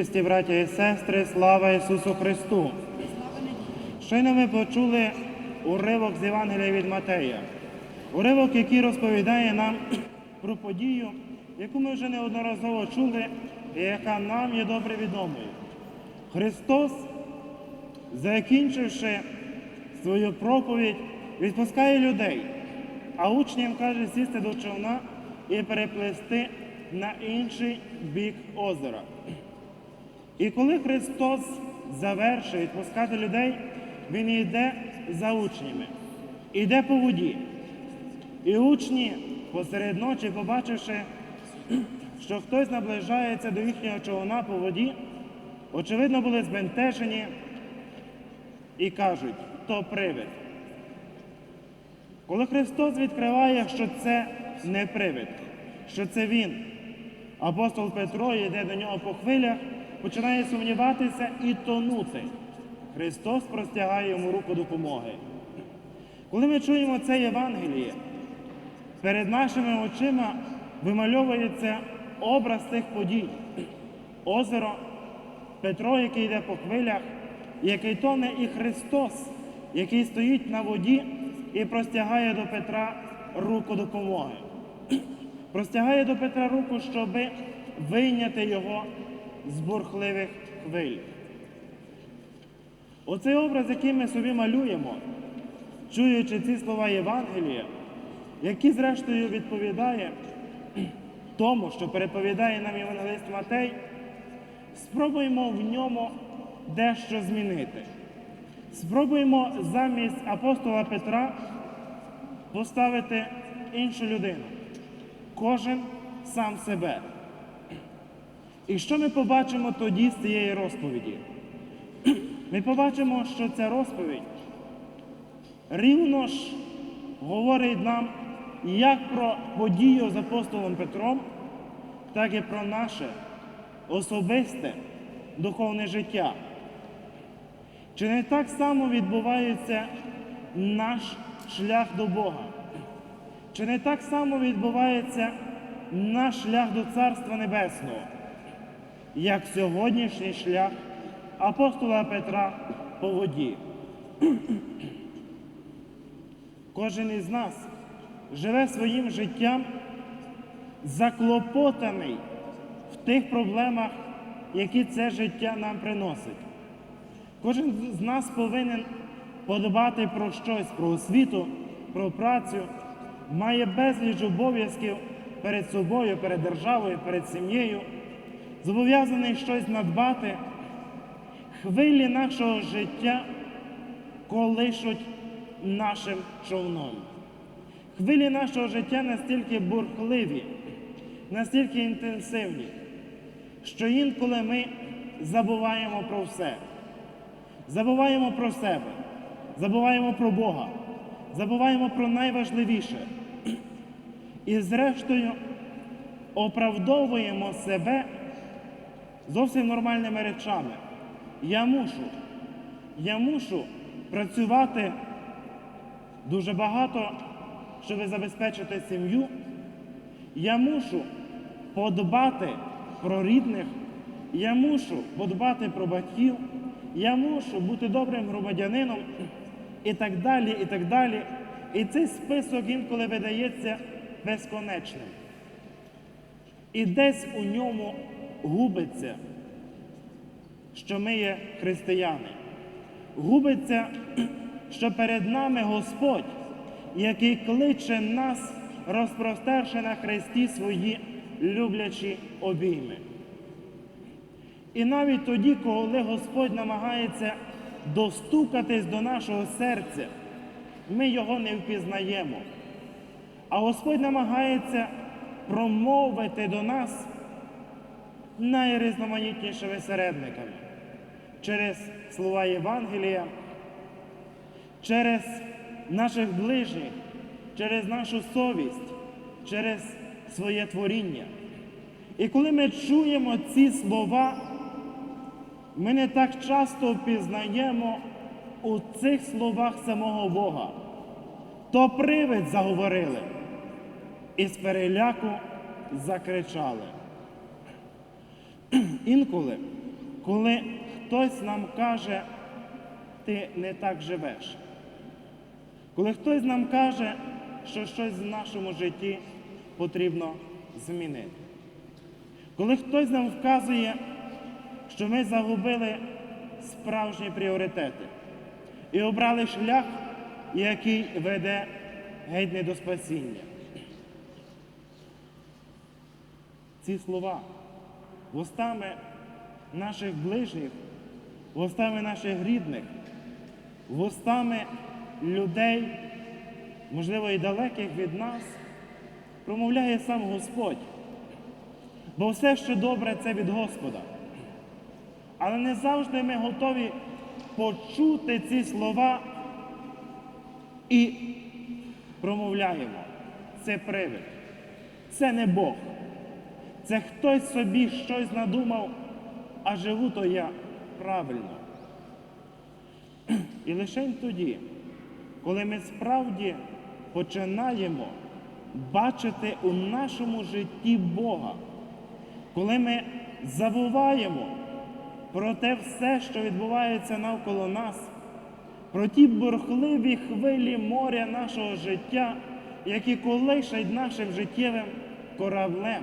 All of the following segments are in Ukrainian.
Христі, браття і сестри, слава Ісусу Христу! Щойно ми почули уривок з Євангелія від Матея. Уривок, який розповідає нам про подію, яку ми вже неодноразово чули, і яка нам є добре відомою. Христос, закінчивши свою проповідь, відпускає людей, а учням каже сісти до човна і переплисти на інший бік озера. І коли Христос завершує відпускати людей, Він йде за учнями, йде по воді. І учні посеред ночі, побачивши, що хтось наближається до їхнього човна по воді, очевидно були збентежені і кажуть, то привид. Коли Христос відкриває, що це не привид, що це Він, апостол Петро йде до нього по хвилях, починає сумніватися і тонути. Христос простягає йому руку допомоги. Коли ми чуємо це Євангеліє, перед нашими очима вимальовується образ цих подій. Озеро, Петро, який йде по хвилях, який тоне і Христос, який стоїть на воді і простягає до Петра руку допомоги. Простягає до Петра руку, щоб вийняти його з бурхливих хвиль. Оцей образ, який ми собі малюємо, чуючи ці слова Євангелія, які, зрештою, відповідає тому, що переповідає нам Євангелист Матей, спробуємо в ньому дещо змінити. Спробуємо замість апостола Петра поставити іншу людину. Кожен сам себе. І що ми побачимо тоді з цієї розповіді? Ми побачимо, що ця розповідь рівно ж говорить нам як про подію з апостолом Петром, так і про наше особисте духовне життя. Чи не так само відбувається наш шлях до Бога? Чи не так само відбувається наш шлях до Царства Небесного, як сьогоднішній шлях апостола Петра по воді? Кожен із нас живе своїм життям заклопотаний в тих проблемах, які це життя нам приносить. Кожен з нас повинен подбати про щось, про освіту, про працю, має безліч обов'язків перед собою, перед державою, перед сім'єю, зобов'язаний щось надбати. Хвилі нашого життя колишуть нашим човном. Хвилі нашого життя настільки бурхливі, настільки інтенсивні, що інколи ми забуваємо про все. Забуваємо про себе, забуваємо про Бога, забуваємо про найважливіше. І зрештою оправдовуємо себе зовсім нормальними речами. Я мушу, я мушу працювати дуже багато, щоб забезпечити сім'ю. Я мушу подбати про рідних, я мушу подбати про батьків, я мушу бути добрим громадянином і так далі, і так далі. І цей список інколи видається безконечним. І десь у ньому губиться, що ми є християни. Губиться, що перед нами Господь, який кличе нас, розпростерши на хресті свої люблячі обійми. І навіть тоді, коли Господь намагається достукатись до нашого серця, ми його не впізнаємо. А Господь намагається промовити до нас найрізноманітнішими середниками через слова Євангелія, через наших ближніх, через нашу совість, через своє творіння. І коли ми чуємо ці слова, ми не так часто впізнаємо у цих словах самого Бога. То привид заговорили і з переляку закричали. Інколи коли хтось нам каже, ти не так живеш. Коли хтось нам каже, що щось в нашому житті потрібно змінити. Коли хтось нам вказує, що ми загубили справжні пріоритети і обрали шлях, який веде геть не до спасіння. Ці слова вустами наших ближніх, вустами наших рідних, вустами людей, можливо, і далеких від нас, промовляє сам Господь. Бо все, що добре, це від Господа. Але не завжди ми готові почути ці слова і промовляємо. Це привид. Це не Бог. Це хтось собі щось надумав, а живу то я правильно. І лише тоді, коли ми справді починаємо бачити у нашому житті Бога, коли ми забуваємо про те все, що відбувається навколо нас, про ті бурхливі хвилі моря нашого життя, які колишать нашим життєвим кораблем,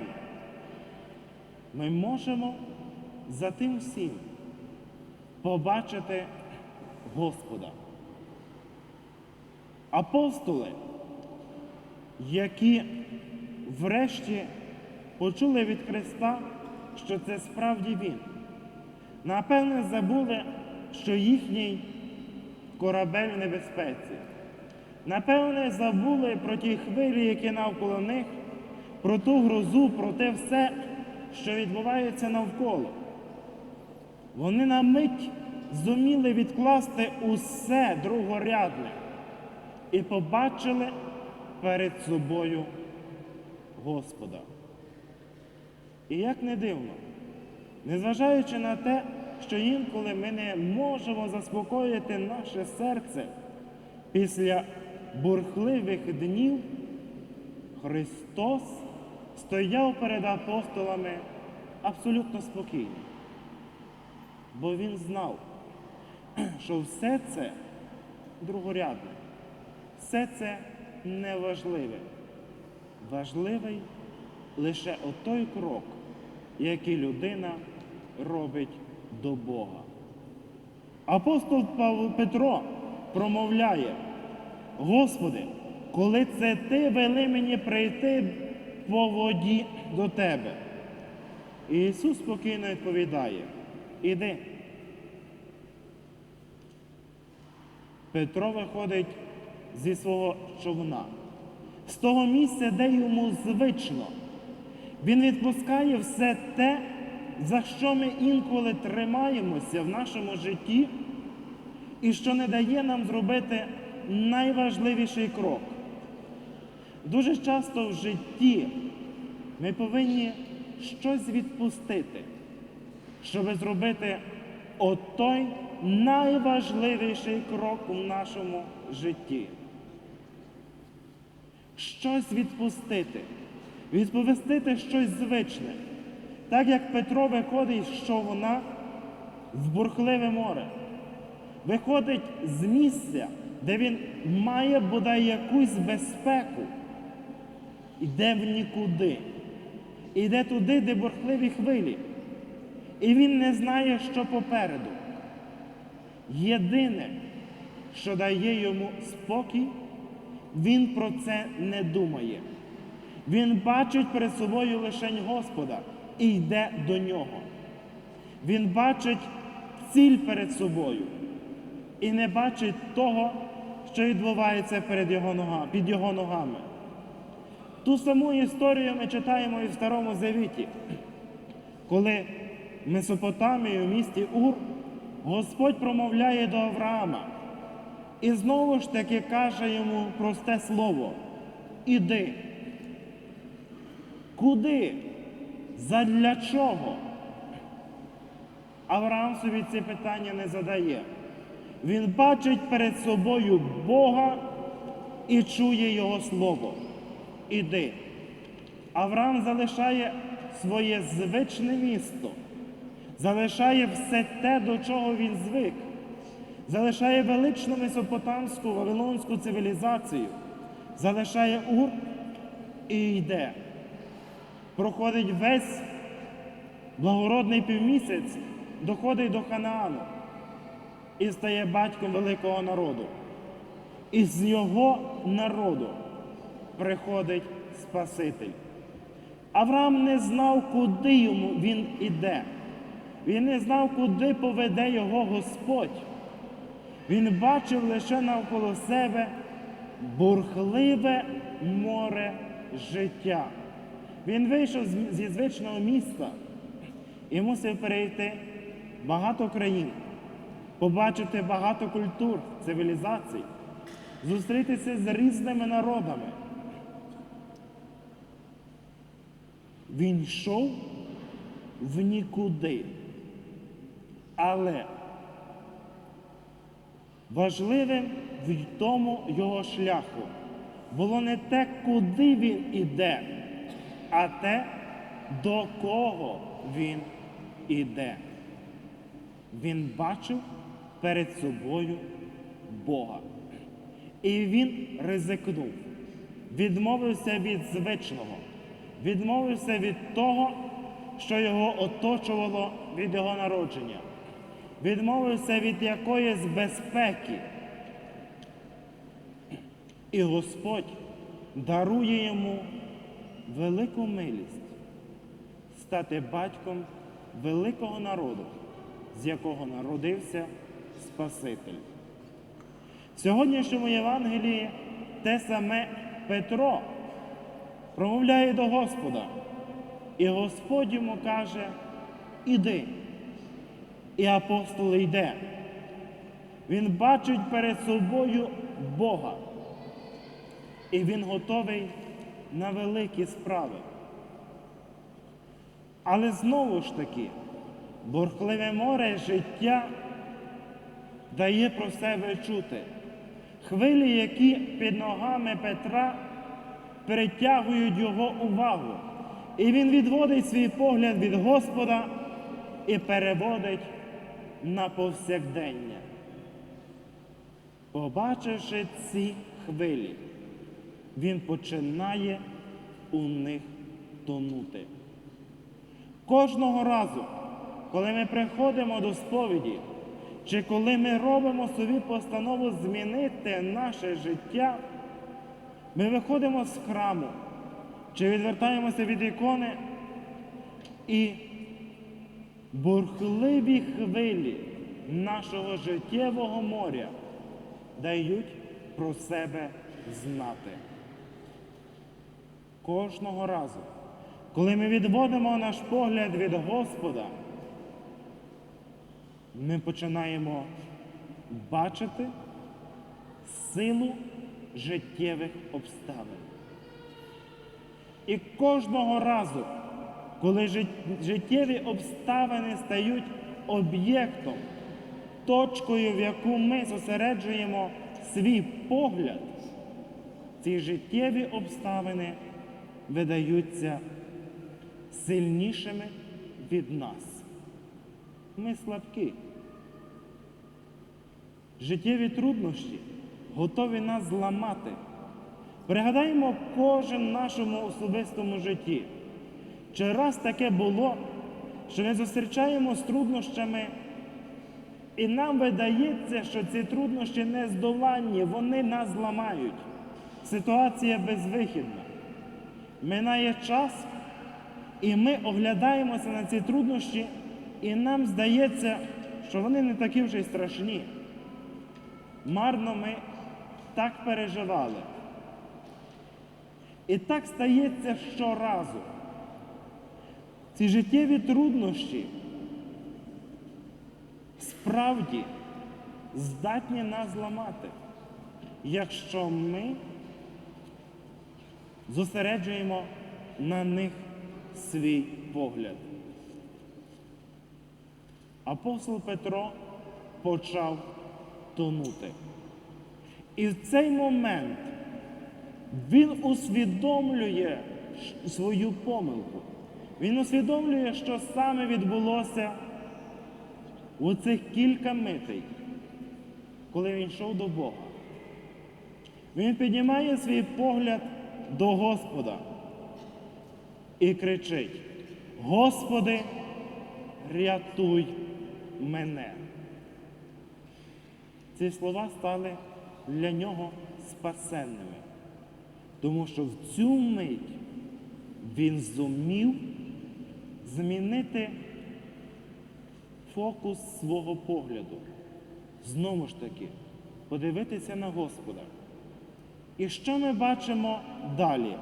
ми можемо за тим всім побачити Господа. Апостоли, які врешті почули від Христа, що це справді Він, напевне, забули, що їхній корабель в небезпеці. Напевне, забули про ті хвилі, які навколо них, про ту грозу, про те все, що відбувається навколо. Вони на мить зуміли відкласти усе другорядне і побачили перед собою Господа. І як не дивно, незважаючи на те, що інколи ми не можемо заспокоїти наше серце після бурхливих днів, Христос стояв перед апостолами абсолютно спокійно. Бо Він знав, що все це другорядне, все це неважливе. Важливий лише отой крок, який людина робить до Бога. Апостол Павло Петро промовляє, Господи, коли це Ти вели мені прийти по воді до Тебе. І Ісус спокійно відповідає, іди. Петро виходить зі свого човна, з того місця, де йому звично. Він відпускає все те, за що ми інколи тримаємося в нашому житті, і що не дає нам зробити найважливіший крок. Дуже часто в житті ми повинні щось відпустити, щоб зробити отой найважливіший крок у нашому житті. Щось відпустити, відповістити щось звичне, так як Петро виходить з човна в бурхливе море, виходить з місця, де він має бодай якусь безпеку, йде в нікуди, іде туди, де бурхливі хвилі. І він не знає, що попереду. Єдине, що дає йому спокій, він про це не думає. Він бачить перед собою лишень Господа і йде до нього. Він бачить ціль перед собою і не бачить того, що відбувається перед його ногами, під його ногами. Ту саму історію ми читаємо і в Старому Завіті, коли в Месопотамії, в місті Ур, Господь промовляє до Авраама і знову ж таки каже йому просте слово: Іди. Куди? Задля чого? Авраам собі ці питання не задає. Він бачить перед собою Бога і чує Його слово. Іди. Авраам залишає своє звичне місто, залишає все те, до чого він звик, залишає величну месопотамську вавилонську цивілізацію, залишає Ур і йде. Проходить весь благородний півмісяць, доходить до Ханаану і стає батьком великого народу. І з його народу приходить Спаситель. Авраам не знав, куди йому він іде. Він не знав, куди поведе його Господь. Він бачив лише навколо себе бурхливе море життя. Він вийшов зі звичного міста і мусив перейти багато країн, побачити багато культур, цивілізацій, зустрітися з різними народами. Він йшов в нікуди. Але важливим в тому його шляху було не те, куди він іде, а те, до кого він іде. Він бачив перед собою Бога. І він ризикнув, відмовився від звичного, відмовився від того, що його оточувало від його народження, відмовився від якоїсь безпеки. І Господь дарує йому велику милість стати батьком великого народу, з якого народився Спаситель. В сьогоднішньому Євангелії те саме Петро промовляє до Господа. І Господь йому каже, іди. І апостол йде. Він бачить перед собою Бога. І він готовий на великі справи. Але знову ж таки, бурхливе море життя дає про себе чути. Хвилі, які під ногами Петра перетягують його увагу. І він відводить свій погляд від Господа і переводить на повсякдення. Побачивши ці хвилі, він починає у них тонути. Кожного разу, коли ми приходимо до сповіді, чи коли ми робимо собі постанову змінити наше життя, ми виходимо з храму, чи відвертаємося від ікони і бурхливі хвилі нашого життєвого моря дають про себе знати. Кожного разу, коли ми відводимо наш погляд від Господа, ми починаємо бачити силу життєвих обставин. І кожного разу, коли життєві обставини стають об'єктом, точкою, в яку ми зосереджуємо свій погляд, ці життєві обставини видаються сильнішими від нас. Ми слабкі. Життєві труднощі готові нас зламати. Пригадаємо кожен нашому особистому житті. Чи раз таке було, що ми зустрічаємо з труднощами, і нам видається, що ці труднощі не здоланні, вони нас зламають. Ситуація безвихідна. Минає час, і ми оглядаємося на ці труднощі, і нам здається, що вони не такі вже й страшні. Марно ми так переживали. І так стається щоразу. Ці життєві труднощі справді здатні нас зламати, якщо ми зосереджуємо на них свій погляд. Апостол Петро почав тонути. І в цей момент він усвідомлює свою помилку. Він усвідомлює, що саме відбулося у цих кілька митей, коли він йшов до Бога, він піднімає свій погляд до Господа і кричить: Господи, рятуй мене. Ці слова стали для нього спасенними, тому що в цю мить він зумів змінити фокус свого погляду. Знову ж таки, подивитися на Господа. І що ми бачимо далі?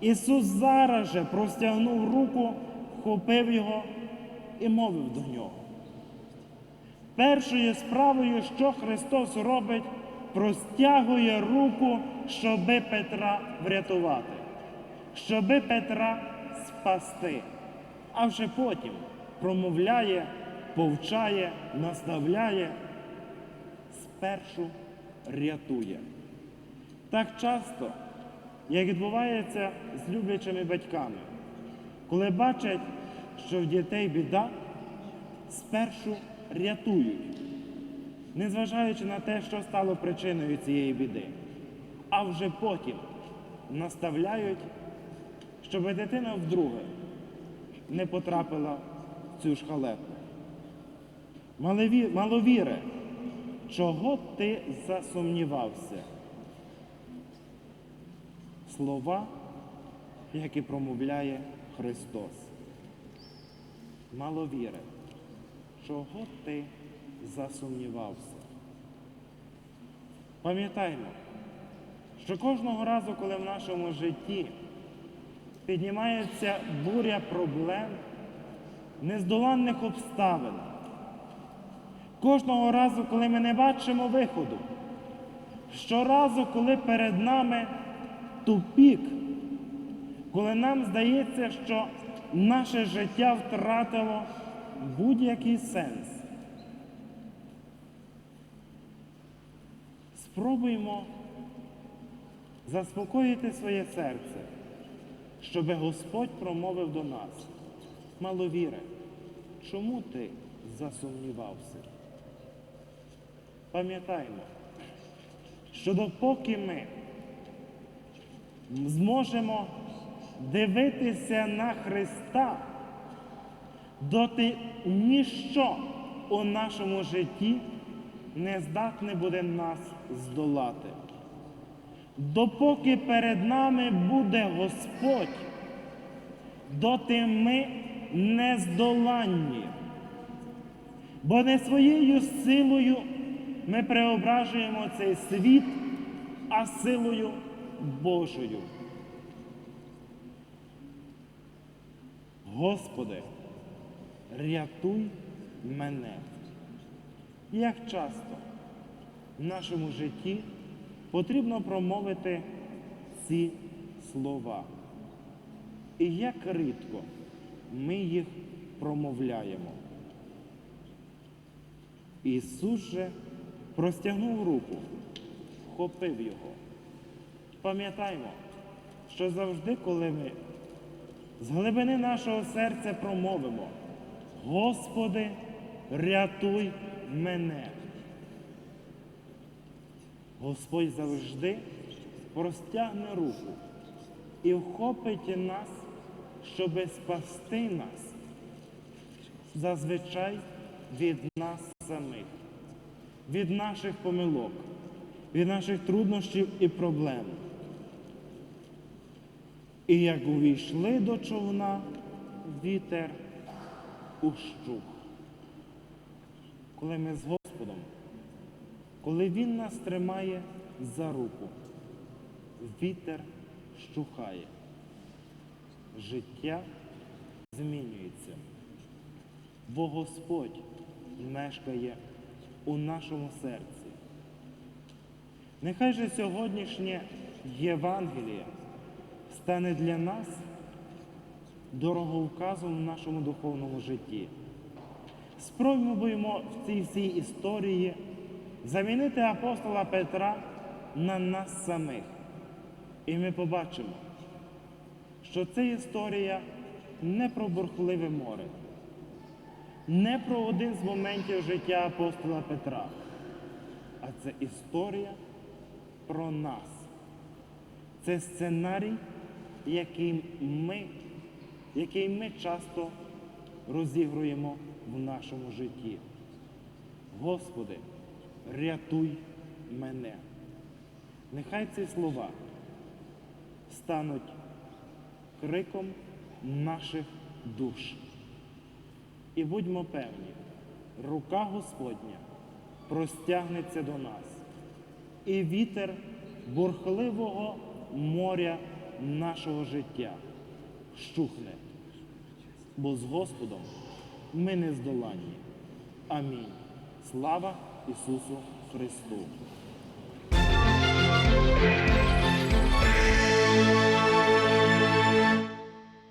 Ісус зараз же простягнув руку, вхопив його і мовив до нього. Першою справою, що Христос робить, простягує руку, щоби Петра врятувати, щоби Петра спасти, а вже потім промовляє, повчає, наставляє, спершу рятує. Так часто, як відбувається з люблячими батьками, коли бачать, що в дітей біда, спершу рятують, незважаючи на те, що стало причиною цієї біди, а вже потім наставляють, щоб дитина вдруге не потрапила в цю ж халепу. Малові- Маловіре, чого ти засумнівався? Слова, які промовляє Христос. Маловіре, чого ти засумнівався? Пам'ятаймо, що кожного разу, коли в нашому житті піднімається буря проблем, нездоланних обставин, кожного разу, коли ми не бачимо виходу, щоразу, коли перед нами тупік, коли нам здається, що наше життя втратило будь-який сенс. Спробуймо заспокоїти своє серце, щоб Господь промовив до нас. Маловіре, чому ти засумнівався? Пам'ятаймо, що допоки ми зможемо дивитися на Христа, доти ніщо у нашому житті не здатне буде нас здолати. Допоки перед нами буде Господь, доти ми нездоланні. Бо не своєю силою ми преображуємо цей світ, а силою Божою. Господи, рятуй мене. Як часто в нашому житті потрібно промовити ці слова? І як рідко ми їх промовляємо. Ісус же простягнув руку, вхопив його. Пам'ятаймо, що завжди, коли ми з глибини нашого серця промовимо, Господи, рятуй мене. Господь завжди простягне руку і вхопить нас, щоби спасти нас зазвичай від нас самих, від наших помилок, від наших труднощів і проблем. І як увійшли до човна, вітер ущух. Коли ми з Господом, коли Він нас тримає за руку, вітер щухає, життя змінюється, бо Господь мешкає у нашому серці. Нехай же сьогоднішнє Євангеліє стане для нас дороговказом в нашому духовному житті. Спробуємо в цій всій історії замінити апостола Петра на нас самих. І ми побачимо, що це історія не про бурхливе море, не про один з моментів життя апостола Петра, а це історія про нас. Це сценарій, який ми, який ми часто розігруємо в нашому житті. Господи, рятуй мене. Нехай ці слова стануть криком наших душ. І будьмо певні, рука Господня простягнеться до нас, і вітер бурхливого моря нашого життя щухне, бо з Господом ми не здоланні. Амінь. Слава Ісусу Христу!